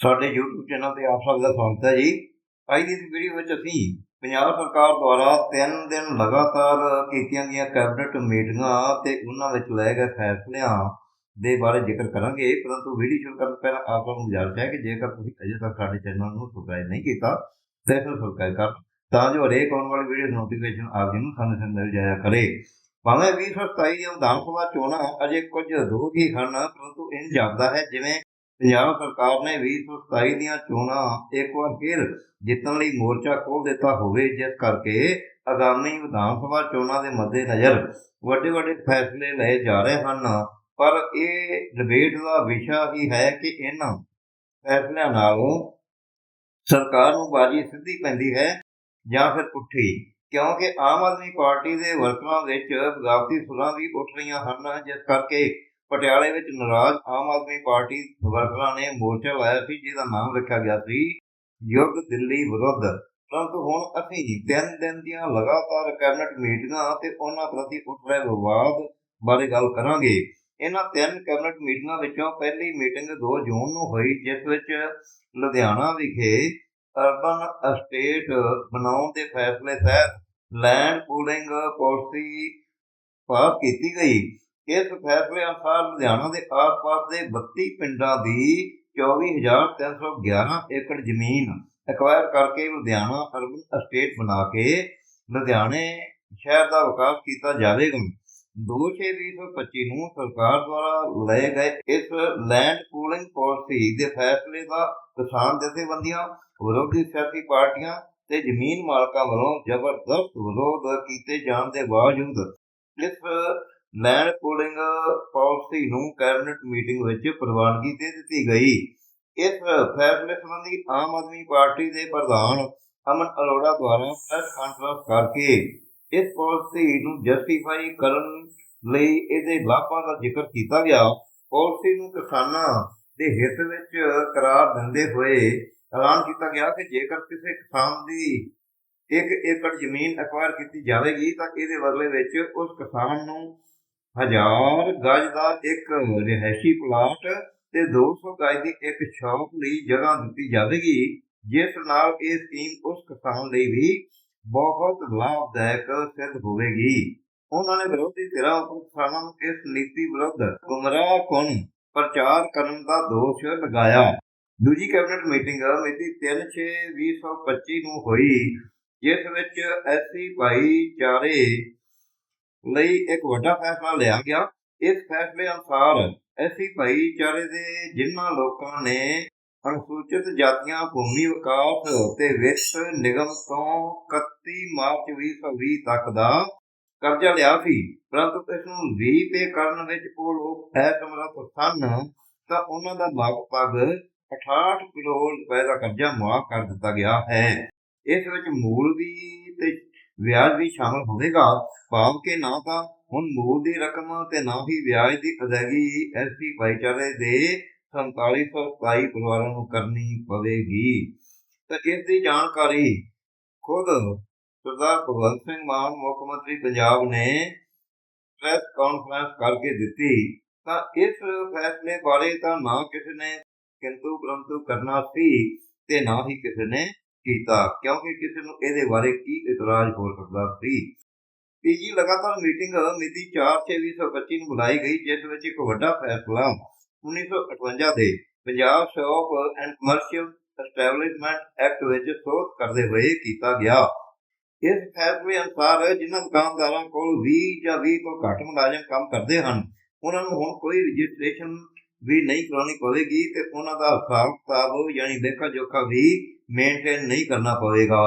ਸਾਡੇ YouTube channel ਤੇ ਆਪ ਸਭ ਦਾ ਸਵਾਗਤ ਹੈ ਜੀ। ਅੱਜ ਦੀ ਵੀਡੀਓ ਵਿੱਚ ਅਸੀਂ ਪੰਜਾਬ ਸਰਕਾਰ ਦੁਆਰਾ 3 ਦਿਨ ਲਗਾਤਾਰ ਕੀਤੀਆਂ ਗਈਆਂ ਕੈਬਨਿਟ ਮੀਟਿੰਗਾਂ ਤੇ ਉਹਨਾਂ ਵਿੱਚ ਲਏ ਗਏ ਫੈਸਲਿਆਂ ਦੇ ਬਾਰੇ ਜ਼ਿਕਰ ਕਰਾਂਗੇ। ਪਰੰਤੂ ਵੀਡੀਓ ਸ਼ੁਰੂ ਕਰਨ ਤੋਂ ਪਹਿਲਾਂ ਆਪ ਨੂੰ ਗੁਜ਼ਾਰਿਸ਼ ਹੈ ਕਿ ਜੇਕਰ ਤੁਸੀਂ ਅਜੇ ਤੱਕ ਸਾਡੇ ਚੈਨਲ ਨੂੰ ਸਬਸਕ੍ਰਾਈਬ ਨਹੀਂ ਕੀਤਾ, ਤਾਂ ਇਸ ਨੂੰ ਸਬਸਕ੍ਰਾਈਬ ਕਰ ਤਾਂ ਜੋ ਹਰੇਕ ਆਉਣ ਵਾਲੀ ਵੀਡੀਓ ਨੋਟੀਫਿਕੇਸ਼ਨ ਆਪ ਜੀ ਨੂੰ ਸਮੇਂ ਸਿਰ ਮਿਲ ਜਾਇਆ ਕਰੇ। ਭਾਵੇਂ 2027 ਦੀਆਂ ਵਿਧਾਨ ਸਭਾ ਚੋਣਾਂ ਅਜੇ ਕੁਝ ਦੂਰ ਹੀ ਹਨ, ਪਰੰਤੂ ਇਹ ਜਾਪਦਾ ਹੈ ਜਿਵੇਂ ਪੰਜਾਬ ਸਰਕਾਰ ਨੇ 2027 ਦੀਆਂ ਚੋਣਾਂ ਇੱਕ ਵਾਰ ਫਿਰ ਜਿੱਤਣ ਲਈ ਮੋਰਚਾ ਖੋਲ ਦਿੱਤਾ ਹੋਵੇ, ਜਿਸ ਕਰਕੇ ਆਗਾਮੀ ਵਿਧਾਨ ਸਭਾ ਚੋਣਾਂ ਦੇ ਮੱਦੇਨਜ਼ਰ ਵੱਡੇ ਵੱਡੇ ਫੈਸਲੇ ਲਏ ਜਾ ਰਹੇ ਹਨ। ਪਰ ਇਹ ਡਿਬੇਟ ਦਾ ਵਿਸ਼ਾ ਹੀ ਹੈ ਕਿ ਇਹਨਾਂ ਫੈਸਲਿਆਂ ਨਾਲੋਂ ਸਰਕਾਰ ਨੂੰ ਬਾਜੀ ਸਿੱਧੀ ਪੈਂਦੀ ਹੈ ਜਾਂ ਫਿਰ ਪੁੱਠੀ, ਕਿਉਂਕਿ ਆਮ ਆਦਮੀ ਪਾਰਟੀ ਦੇ ਵਰਕਰਾਂ ਵਿੱਚ ਬਗਾਵਤੀ ਸੁਰਾਂ ਵੀ ਉੱਠ ਰਹੀਆਂ ਹਨ, ਜਿਸ ਕਰਕੇ ਪਟਿਆਲੇ ਵਿੱਚ ਨਾਰਾਜ਼ ਆਮ ਆਦਮੀ ਪਾਰਟੀ ਵਰਕਰਾਂ ਨੇ ਮੋਰਚਾ ਲਾਇਆ ਸੀ, ਜਿਹਦਾ ਨਾਮ ਰੱਖਿਆ ਗਿਆ ਸੀ, ਯੁੱਗ ਦਿੱਲੀ ਵਿਰੁੱਧ। ਪਰੰਤੂ ਹੁਣ ਅਸੀਂ ਤਿੰਨ ਦਿਨ ਦੀਆਂ ਲਗਾਤਾਰ ਕੈਬਨਿਟ ਮੀਟਿੰਗਾਂ ਤੇ ਉਹਨਾਂ ਪ੍ਰਤੀ ਉੱਠ ਰਹੇ ਵਿਵਾਦ ਬਾਰੇ ਗੱਲ ਕਰਾਂਗੇ। ਇਹਨਾਂ ਤਿੰਨ ਕੈਬਨਿਟ ਮੀਟਿੰਗਾਂ ਵਿੱਚੋਂ ਪਹਿਲੀ ਮੀਟਿੰਗ 2 ਜੂਨ ਨੂੰ ਹੋਈ, ਜਿਸ ਵਿੱਚ ਲੁਧਿਆਣਾ ਵਿਖੇ ਅਰਬਨ ਅਸਟੇਟ ਬਣਾਉਣ ਦੇ ਫੈਸਲੇ ਤਹਿਤ ਲੈਂਡ ਪੂਲਿੰਗ ਪਾਲਿਸੀ ਪਾਸ ਕੀਤੀ ਗਈ। ਇਸ ਫੈਸਲੇ ਅਨੁਸਾਰ ਲੁਧਿਆਣਾ ਦੇ ਆਸ-ਪਾਸ ਦੇ 32 ਪਿੰਡਾਂ ਦੀ 24311 ਏਕੜ ਜ਼ਮੀਨ ਐਕਵਾਇਰ ਕਰਕੇ ਲੁਧਿਆਣਾ ਅਰਬਨ ਅਸਟੇਟ ਬਣਾ ਕੇ ਲੁਧਿਆਣੇ ਸ਼ਹਿਰ ਦਾ ਵਿਕਾਸ ਕੀਤਾ ਜਾਵੇਗਾ। 2/6/2025 ਨੂੰ ਸਰਕਾਰ ਦੁਆਰਾ ਲਏ ਗਏ ਇਸ ਲੈਂਡ ਪੂਲਿੰਗ ਪਾਲਿਸੀ ਦੇ ਫੈਸਲੇ ਦਾ ਕਿਸਾਨ ਜਥੇਬੰਦੀਆਂ ਵਿਰੋਧੀ ਸਿਆਸੀ ਪਾਰਟੀਆਂ ਤੇ ਜ਼ਮੀਨ ਮਾਲਕਾਂ ਵੱਲੋਂ ਜ਼ਬਰਦਸਤ ਵਿਰੋਧ ਕੀਤੇ ਜਾਣ ਦੇ ਬਾਵਜੂਦ ਇਸ ਲੈਂਡ ਪੂਲਿੰਗ ਪਾਲਿਸੀ ਨੂੰ ਕੈਬਨਿਟ ਮੀਟਿੰਗ ਵਿੱਚ ਪ੍ਰਵਾਨਗੀ ਦੇ ਦਿੱਤੀ ਗਈ। ਇਸ ਫੈਸਲੇ ਸੰਬੰਧੀ ਆਮ ਆਦਮੀ ਪਾਰਟੀ ਦੇ ਪ੍ਰਧਾਨ ਅਮਨ ਅਰੋੜਾ ਦੁਆਰਾ ਪ੍ਰੈਸ ਕਾਨਫਰੰਸ ਕਰਕੇ ਇਸ ਪਾਲਿਸੀ ਨੂੰ ਜਸਟੀਫਾਈ ਕਰਨ ਲਈ ਇਹਦੇ ਲਾਭਾਂ ਦਾ ਜ਼ਿਕਰ ਕੀਤਾ ਗਿਆ। ਪਾਲਿਸੀ ਨੂੰ ਕਿਸਾਨਾਂ ਦੇ ਹਿੱਤ ਵਿੱਚ ਕਰਾਰ ਦਿੰਦੇ ਹੋਏ ਐਲਾਨ ਕੀਤਾ ਗਿਆ ਕਿ ਜੇਕਰ ਕਿਸੇ ਕਿਸਾਨ ਦੀ ਇੱਕ ਏਕੜ ਜ਼ਮੀਨ ਐਕਵਾਇਰ ਕੀਤੀ ਜਾਵੇਗੀ ਤਾਂ ਇਹਦੇ ਬਦਲੇ ਵਿੱਚ ਉਸ ਕਿਸਾਨ ਨੂੰ ਹਜ਼ਾਰ ਗਜ ਦਾ ਇੱਕ ਰਿਹਾਇਸ਼ੀ ਪਲਾਟ ਤੇ 200 ਗਜ ਦੀ ਇੱਕ ਸ਼ਾਪ ਲਈ ਜਗ੍ਹਾ ਦਿੱਤੀ ਜਾਵੇਗੀ, ਜਿਸ ਨਾਲ ਇਹ ਸਕੀਮ ਉਸ ਕਿਸਾਨ ਲਈ ਵੀ ਬਹੁਤ ਲਾਭਦਾਇਕ ਸਿੱਧ ਹੋਵੇਗੀ। ਉਹਨਾਂ ਨੇ ਵਿਰੋਧੀ ਧਿਰਾਂ ਉੱਪਰ ਕਿਸਾਨਾਂ ਨੂੰ ਇਸ ਨੀਤੀ ਵਿਰੁੱਧ ਗੁੰਮਰਾਹ ਕੌਣ ਪ੍ਰਚਾਰ ਕਰਨ ਦਾ ਦੋਸ਼ ਲਗਾਇਆ। ਦੂਜੀ ਕੈਬਨਿਟ ਮੀਟਿੰਗ ਮਿਤੀ 3/6/2025 ਨੂੰ ਹੋਈ, ਜਿਸ ਵਿੱਚ ਐਸਸੀ ਭਾਈਚਾਰੇ ਲਈ ਇੱਕ ਵੱਡਾ ਫੈਸਲਾ ਲਿਆ ਗਿਆ। ਇਸ ਫੈਸਲੇ ਅਨੁਸਾਰ ਐਸੀ ਭਾਈਚਾਰੇ ਦੇ ਜਿਨ੍ਹਾਂ ਲੋਕਾਂ ਨੇ ਅਨੁਸੂਚਿਤ ਜਾਤੀਆਂ, ਭੂਮੀ ਵਿਕਾਸ ਤੇ ਵਿੱਤ ਨਿਗਮ ਤੋਂ 31 ਮਾਰਚ 2020 ਤੱਕ ਦਾ ਕਰਜ਼ਾ ਲਿਆ ਸੀ, ਪਰੰਤੂ ਇਸ ਨੂੰ ਵੀ ਪੇ ਕਰਨ ਵਿੱਚ ਉਹ ਲੋਕ ਅਸਮਰੱਥ ਸਨ, ਤਾਂ ਉਹਨਾਂ ਦਾ ਲਗਭਗ 68 ਕਰੋੜ ਰੁਪਏ ਦਾ ਕਰਜ਼ਾ ਮੁਆਫ ਕਰ ਦਿੱਤਾ ਗਿਆ ਹੈ। ਇਸ ਵਿੱਚ ਮੂਲ ਵੀ ਤੇ ਵਿਆਜ ਵੀ ਸ਼ਾਮਲ ਹੋਵੇਗਾ, ਭਾਵ ਕਿ ਨਾ ਤਾਂ ਹੁਣ ਮੂਲ ਦੀ ਰਕਮ ਤੇ ਨਾ ਹੀ ਵਿਆਜ ਦੀ ਅਦਾਇਗੀ ਐਸਪੀ ਭਾਈਚਾਰੇ ਦੇ 4727 ਪਰਿਵਾਰਾਂ ਨੂੰ ਕਰਨੀ ਪਵੇਗੀ। ਤਾਂ ਇਸ ਦੀ ਜਾਣਕਾਰੀ ਖੁਦ ਸਰਦਾਰ ਭਗਵੰਤ ਸਿੰਘ ਮਾਨ, ਮੁੱਖ ਮੰਤਰੀ ਪੰਜਾਬ ਨੇ ਪ੍ਰੈਸ ਕਾਨਫਰੰਸ ਕਰਕੇ ਦਿੱਤੀ। ਤਾਂ ਇਸ ਫੈਸਲੇ ਬਾਰੇ ਤਾਂ ਨਾ ਕਿਸੇ ਨੇ ਕਿੰਤੂ ਪਰੰਤੂ ਕਰਨਾ ਸੀ ਤੇ ਨਾ ਹੀ ਕਿਸੇ ਨੇ ਕੀਤਾ, ਕਿਉਂਕਿ ਕਿਸੇ ਨੂੰ ਇਹਦੇ ਬਾਰੇ ਕੀ ਇਤਰਾਜ਼ ਹੋ ਸਕਦਾ ਸੀ? ਤੀਜੀ ਲਗਾਤਾਰ ਮੀਟਿੰਗ ਮਿਤੀ 4/6/2025 ਨੂੰ ਬੁਲਾਈ ਗਈ, ਜਿਸ ਵਿੱਚ ਇੱਕ ਵੱਡਾ ਫੈਸਲਾ 1958 ਦੇ Punjab shop and commercial establishment act ਵਿੱਚ ਸੋਧ ਕਰਦੇ ਹੋਏ ਕੀਤਾ ਗਿਆ। ਇਸ ਫੈਸਲੇ ਅਨੁਸਾਰ ਜਿਨ੍ਹਾਂ ਦੁਕਾਨਦਾਰਾਂ ਕੋਲ 20 ਜਾਂ 20 ਤੋਂ ਘੱਟ ਮੁਲਾਜ਼ਮ ਕੰਮ ਕਰਦੇ ਹਨ, ਉਹਨਾਂ ਨੂੰ ਹੁਣ ਕੋਈ ਰਜਿਸਟ੍ਰੇਸ਼ਨ ਵੀ ਨਹੀਂ ਕਰਾਉਣੀ ਪਵੇਗੀ ਤੇ ਉਹਨਾਂ ਦਾ ਹਿਸਾਬ ਕਿਤਾਬ ਯਾਨੀ ਲੇਖਾ ਜੋਖਾ ਵੀ ਮੇਨਟੇਨ ਨਹੀਂ ਕਰਨਾ ਪਵੇਗਾ।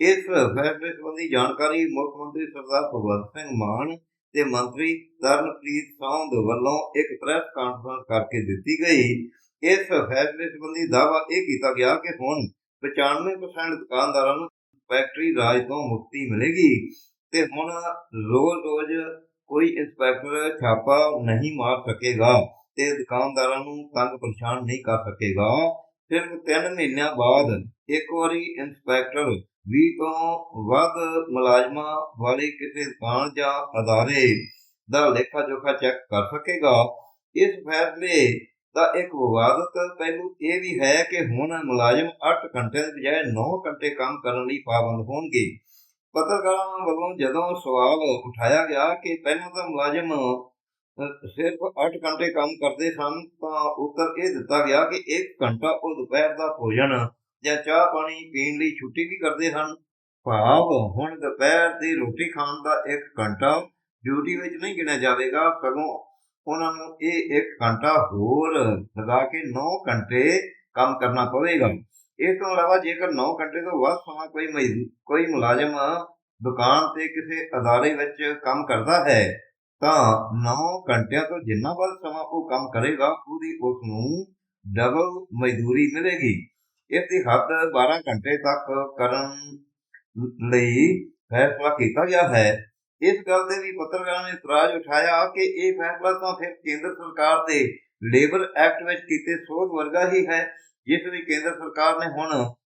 ਇਸ ਫੈਸਲੇ ਸੰਬੰਧੀ ਜਾਣਕਾਰੀ ਮੁੱਖ ਮੰਤਰੀ ਸਰਦਾਰ ਭਗਵੰਤ ਸਿੰਘ ਮਾਨ ਤੇ ਮੰਤਰੀ ਤਰਨਪ੍ਰੀਤ ਸੌਂਦ ਵੱਲੋਂ ਇੱਕ ਪ੍ਰੈਸ ਕਾਨਫਰੰਸ ਕਰਕੇ ਦਿੱਤੀ ਗਈ। ਇਸ ਫੈਸਲੇ ਸੰਬੰਧੀ ਦਾਅਵਾ ਇਹ ਕੀਤਾ ਗਿਆ ਕਿ ਹੁਣ 95% ਦੁਕਾਨਦਾਰਾਂ ਨੂੰ ਫੈਕਟਰੀ ਰਾਜ ਤੋਂ ਮੁਕਤੀ ਮਿਲੇਗੀ ਤੇ ਹੁਣ ਰੋਜ਼-ਰੋਜ਼ ਕੋਈ ਇੰਸਪੈਕਟਰ ਛਾਪਾ ਨਹੀਂ ਮਾਰ ਸਕੇਗਾ ਤੇ ਦੁਕਾਨਦਾਰਾਂ ਨੂੰ ਤੰਗ ਪਰੇਸ਼ਾਨ ਨਹੀਂ ਕਰ ਸਕੇਗਾ। ਸਿਰਫ ਤਿੰਨ ਮਹੀਨਿਆਂ ਬਾਅਦ ਇੱਕ ਵਾਰੀ ਇੰਸਪੈਕਟਰ 20 ਤੋਂ ਵੱਧ ਮੁਲਾਜ਼ਮਾਂ ਵਾਲੀ ਕਿਸੇ ਦੁਕਾਨ ਜਾਂ ਅਦਾਰੇ ਦਾ ਲੇਖਾ ਜੋਖਾ ਚੈੱਕ ਕਰ ਸਕੇਗਾ? ਇਸ ਫੈਸਲੇ ਦਾ ਇੱਕ ਵਿਵਾਦਤ ਪਹਿਲੂ ਇਹ ਵੀ ਹੈ ਕਿ ਹੁਣ ਮੁਲਾਜ਼ਮ 8 ਘੰਟੇ ਦੇ ਬਜਾਏ 9 ਘੰਟੇ ਕੰਮ ਕਰਨ ਲਈ ਪਾਬੰਦ ਹੋਣਗੇ। ਪੱਤਰਕਾਰਾਂ ਵੱਲੋਂ ਜਦੋਂ ਸਵਾਲ ਉਠਾਇਆ ਗਿਆ ਕਿ ਪਹਿਲਾਂ ਤਾਂ ਮੁਲਾਜ਼ਮ ਸਿਰਫ 8 ਘੰਟੇ ਕੰਮ ਕਰਦੇ ਸਨ, ਤਾਂ ਉੱਤਰ ਇਹ ਦਿੱਤਾ ਗਿਆ ਕਿ 1 ਘੰਟਾ ਉਹ ਦੁਪਹਿਰ ਦਾ ਭੋਜਨ ਜਾਂ ਚਾਹ ਪਾਣੀ ਪੀਣ ਲਈ ਛੁੱਟੀ ਵੀ ਕਰਦੇ ਹਨ। ਭਾਵ ਹੁਣ ਦੁਪਹਿਰ ਦੀ ਰੋਟੀ ਖਾਣ ਦਾ 1 ਘੰਟਾ ਡਿਊਟੀ ਵਿੱਚ ਨਹੀਂ ਗਿਣਿਆ ਜਾਵੇਗਾ। ਸਗੋਂ ਉਹਨਾਂ ਨੂੰ ਇਹ 1 ਘੰਟਾ ਹੋਰ ਲਗਾ ਕੇ 9 ਘੰਟੇ ਕੰਮ ਕਰਨਾ ਪਵੇਗਾ। ਇਸ ਤੋਂ ਇਲਾਵਾ ਜੇਕਰ 9 ਘੰਟੇ ਤੋਂ ਵੱਧ ਸਮਾਂ ਕੋਈ ਮਜ਼ਦੂ- ਕੋਈ ਮੁਲਾਜ਼ਮ ਦੁਕਾਨ ਤੇ ਕਿਸੇ ਅਦਾਰੇ ਵਿੱਚ ਕੰਮ ਕਰਦਾ ਹੈ ਤਾਂ 9 ਘੰਟਿਆਂ ਤੋਂ ਜਿੰਨਾ ਵੱਧ ਸਮਾਂ ਉਹ ਕੰਮ ਕਰੇਗਾ, ਉਹਦੀ ਉਸ ਨੂੰ ਡਬਲ ਮਜ਼ਦੂਰੀ ਮਿਲੇਗੀ। ਇਸ ਦੀ ਹੱਦ 12 ਘੰਟੇ ਤੱਕ ਕਰਨ ਲਈ ਫੈਸਲਾ ਕੀਤਾ ਗਿਆ ਹੈ। ਇਸ ਗੱਲ ਤੇ ਵੀ ਪੱਤਰਕਾਰਾਂ ਨੇ ਇਤਰਾਜ਼ ਉਠਾਇਆ ਕਿ ਇਹ ਫੈਸਲਾ ਤਾਂ ਫਿਰ ਕੇਂਦਰ ਸਰਕਾਰ ਦੇ ਲੇਬਰ ਐਕਟ ਵਿੱਚ ਕੀਤੇ ਸੋਧ ਵਰਗਾ ਹੀ ਹੈ, ਜਿਸ ਵਿੱਚ ਕੇਂਦਰ ਸਰਕਾਰ ਨੇ ਹੁਣ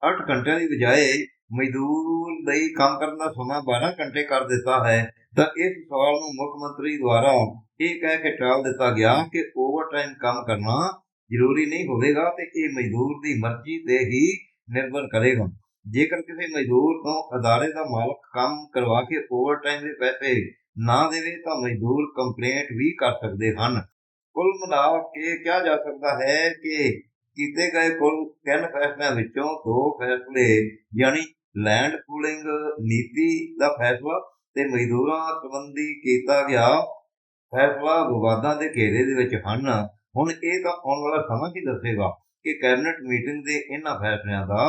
8 ਘੰਟਿਆਂ ਦੀ ਬਜਾਏ ਮਜ਼ਦੂਰ ਲਈ ਕੰਮ ਕਰਨ ਦਾ ਸਮਾਂ 12 ਘੰਟੇ ਕਰ ਦਿੱਤਾ ਹੈ, ਤਾਂ ਇਸ ਸਵਾਲ ਨੂੰ ਮੁੱਖ ਮੰਤਰੀ ਦੁਆਰਾ ਇਹ ਕਹਿ ਕੇ ਟਾਲ ਦਿੱਤਾ ਗਿਆ ਕਿ ਓਵਰਟਾਈਮ ਕੰਮ ਕਰਨਾ ਜ਼ਰੂਰੀ ਨਹੀਂ ਹੋਵੇਗਾ ਤੇ ਇਹ ਮਜ਼ਦੂਰ ਦੀ ਮਰਜ਼ੀ ਤੇ ਹੀ ਨਿਰਭਰ ਕਰੇਗਾ। ਜੇਕਰ ਕਿਸੇ ਮਜ਼ਦੂਰ ਤੋਂ ਅਦਾਰੇ ਦਾ ਮਾਲਕ ਕੰਮ ਕਰਵਾ ਕੇ ਓਵਰਟਾਈਮ ਦੇ ਪੈਸੇ ਨਾ ਦੇਵੇ, ਤਾਂ ਮਜ਼ਦੂਰ ਕੰਪਲੇਂਟ ਵੀ ਕਰ ਸਕਦੇ ਹਨ। ਕੁੱਲ ਮਿਲਾ ਕੇ ਕਿਹਾ ਜਾ ਸਕਦਾ ਹੈ ਕਿ ਕੀਤੇ ਗਏ ਕੁੱਲ ਤਿੰਨ ਫੈਸਲਿਆਂ ਵਿੱਚੋਂ ਦੋ ਫੈਸਲੇ ਯਾਨੀ ਲੈਂਡ ਪੂਲਿੰਗ ਨੀਤੀ ਦਾ ਫੈਸਲਾ ਤੇ ਮਜ਼ਦੂਰਾਂ ਸੰਬੰਧੀ ਕੀਤਾ ਗਿਆ ਫੈਸਲਾ ਵਿਵਾਦਾਂ ਦੇ ਘੇਰੇ ਦੇ ਵਿੱਚ ਹਨ। ਹੁਣ ਇਹ ਤਾਂ ਆਉਣ ਵਾਲਾ ਸਮਾਂ ਹੀ ਦੱਸੇਗਾ ਕਿ ਕੈਬਨਿਟ ਮੀਟਿੰਗ ਦੇ ਇਹਨਾਂ ਫੈਸਲਿਆਂ ਦਾ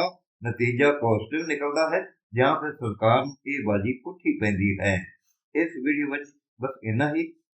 ਨਤੀਜਾ ਪੋਜ਼ਿਟਿਵ ਨਿਕਲਦਾ ਹੈ ਜਾਂ ਫਿਰ ਸਰਕਾਰ ਨੂੰ ਇਹ ਬਾਜੀ ਪੁੱਠੀ ਪੈਂਦੀ ਹੈ। ਇਸ ਵੀਡੀਓ ਵਿੱਚ ਬਸ ਇੰਨਾ ਹੀ।